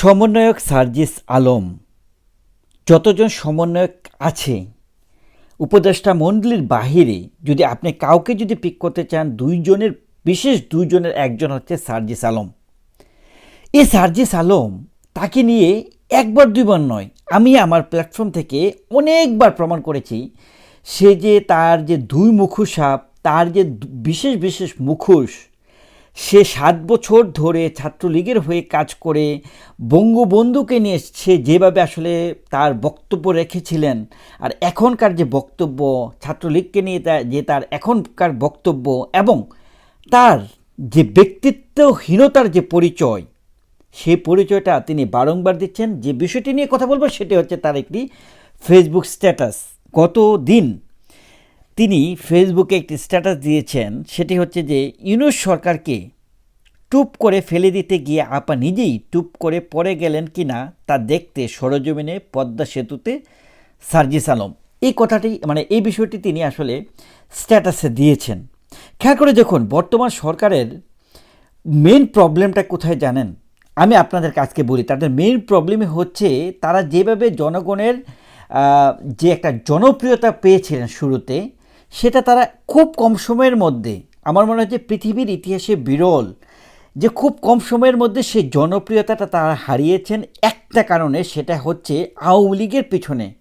সমন্বয়ক সার্জিস আলম। যতজন সমন্বয়ক আছে, উপদেষ্টা মণ্ডলীর বাহিরে যদি আপনি কাউকে যদি পিক করতে চান, দুইজনের, বিশেষ দুইজনের একজন হচ্ছে সার্জিস আলম। এই সার্জিস আলম তাকে নিয়ে একবার দুইবার নয়, আমি আমার প্ল্যাটফর্ম থেকে অনেকবার প্রমাণ করেছি। সে যে তার যে দুই মুখোশ সাপ, তার যে বিশেষ বিশেষ মুখোশ সে সাত বছর ধরে ছাত্রলীগের হয়ে কাজ করে বঙ্গবন্ধুকে নিয়ে সে যেভাবে আসলে তার বক্তব্য রেখেছিলেন আর এখনকার যে বক্তব্য, ছাত্রলীগকে নিয়ে যে তার এখনকার বক্তব্য এবং তার যে ব্যক্তিত্বহীনতার যে পরিচয়, সেই পরিচয়টা তিনি বারংবার দিচ্ছেন। যে বিষয়টি নিয়ে কথা বলব সেটি হচ্ছে তার একটি ফেসবুক স্ট্যাটাস গত দিন তিনি ফেসবুকে একটি স্ট্যাটাস দিয়েছেন, সেটি হচ্ছে যে ইউনুস সরকারকে টুপ করে ফেলে দিতে গিয়ে আপা নিজেই টুপ করে পড়ে গেলেন কি না তা দেখতে সরজমিনে পদ্মা সেতুতে সার্জিস আলম। এই কথাটি মানে এই বিষয়টি তিনি আসলে স্ট্যাটাসে দিয়েছেন। খেয়াল করে দেখুন, বর্তমান সরকারের মেন প্রবলেমটা কোথায় জানেন? আমি আপনাদের কাছকে বলি, তাদের মেন প্রবলেমই হচ্ছে তারা যেভাবে জনগণের যে একটা জনপ্রিয়তা পেয়েছিলেন শুরুতে সেটা তারা খুব কম সময়ের মধ্যে, আমার মনে হয় যে পৃথিবীর ইতিহাসে বিরল, যে খুব কম সময়ের মধ্যে সেই জনপ্রিয়তাটা তারা হারিয়েছেন একটা কারণে, সেটা হচ্ছে আওয়ামী লীগের পিছনে,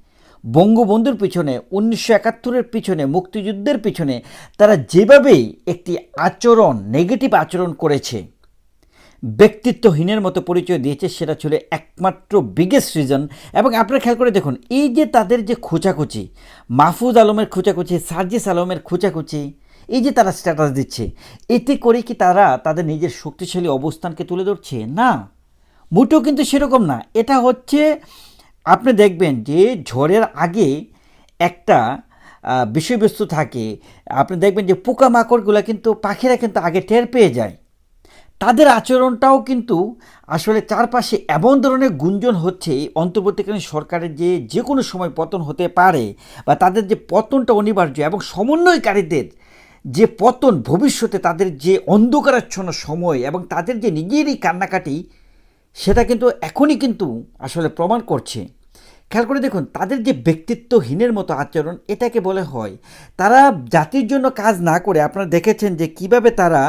বঙ্গবন্ধুর পিছনে, উনিশশো একাত্তরের পিছনে, মুক্তিযুদ্ধের পিছনে তারা যেভাবেই একটি আচরণ নেগেটিভ আচরণ করেছে ব্যক্তিত্বহীনের মতো পরিচয় দিয়েছে, সেটা ছিল একমাত্র বিগেস্ট রিজন এবং আপনারা খেয়াল করে দেখুন, এই যে তাদের যে খোঁচাখুচি, মাহফুজ আলমের খোঁচাখুচি, সার্জিস আলমের খোঁচাখুচি, এই যে তারা স্ট্যাটাস দিচ্ছে, এতে করে কি তারা তাদের নিজের শক্তিশালী অবস্থানকে তুলে ধরছে? না। মোটেও কিন্তু সেরকম না। এটা হচ্ছে, আপনি দেখবেন যে ঝড়ের আগে একটা বিষয়বস্তু থাকে। আপনি দেখবেন যে পোকামাকড়গুলো কিন্তু পাখিরা কিন্তু আগে টের পেয়ে যায়। তাদের আচরণটাও কিন্তু আসলে চারপাশে এমন ধরনের গুঞ্জন হচ্ছে অন্তর্বর্তীকালীন সরকারের যে যে কোনো সময় পতন হতে পারে বা তাদের যে পতনটা অনিবার্য এবং সমন্বয়কারীদের যে পতন ভবিষ্যতে তাদের যে অন্ধকারাচ্ছন্ন সময় এবং তাদের যে নিজেরই কান্নাকাটি, সেটা কিন্তু এখনই কিন্তু আসলে প্রমাণ করছে। খেয়াল করে দেখুন, তাদের যে ব্যক্তিত্বহীনের মতো আচরণ, এটাকে বলে হয়। তারা জাতির জন্য কাজ না করে আপনারা দেখেছেন যে কীভাবে তারা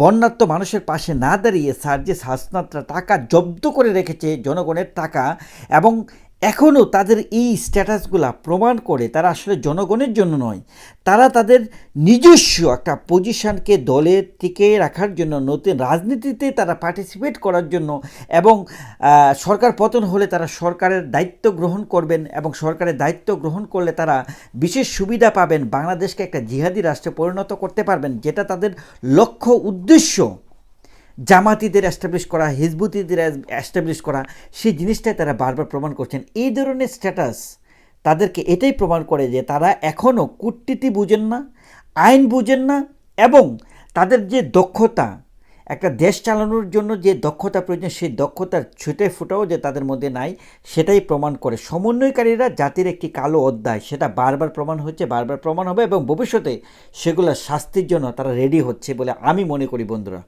বন্যাত্ম মানুষের পাশে না দাঁড়িয়ে সার যে শাসনাত্রা, টাকা জব্দ করে রেখেছে জনগণের টাকা এবং এখনও তাদের এই স্ট্যাটাসগুলা প্রমাণ করে তারা আসলে জনগণের জন্য নয়। তারা তাদের নিজস্ব একটা পজিশনকে দলে টিকে রাখার জন্য নতুন রাজনীতিতে তারা পার্টিসিপেট করার জন্য এবং সরকার পতন হলে তারা সরকারের দায়িত্ব গ্রহণ করবেন এবং সরকারের দায়িত্ব গ্রহণ করলে তারা বিশেষ সুবিধা পাবেন। বাংলাদেশকে একটা জিহাদি রাষ্ট্রে পরিণত করতে পারবেন, যেটা তাদের লক্ষ্য উদ্দেশ্য। জামাতিদের অ্যাস্টাবলিশ করা, হিজবুতিদের অ্যাস্টাবলিশ করা, সেই জিনিসটাই তারা বারবার প্রমাণ করছেন। এই ধরনের স্ট্যাটাস তাদেরকে এটাই প্রমাণ করে যে তারা এখনও কূটনীতি বুঝেন না, আইন বুঝেন না এবং তাদের যে দক্ষতা, একটা দেশ চালানোর জন্য যে দক্ষতা প্রয়োজন, সেই দক্ষতার ছুটে ফুটাও যে তাদের মধ্যে নাই, সেটাই প্রমাণ করে। সমন্বয়কারীরা জাতির একটি কালো অধ্যায়, সেটা বারবার প্রমাণ হচ্ছে, বারবার প্রমাণ হবে এবং ভবিষ্যতে সেগুলোর শাস্তির জন্য তারা রেডি হচ্ছে বলে আমি মনে করি বন্ধুরা।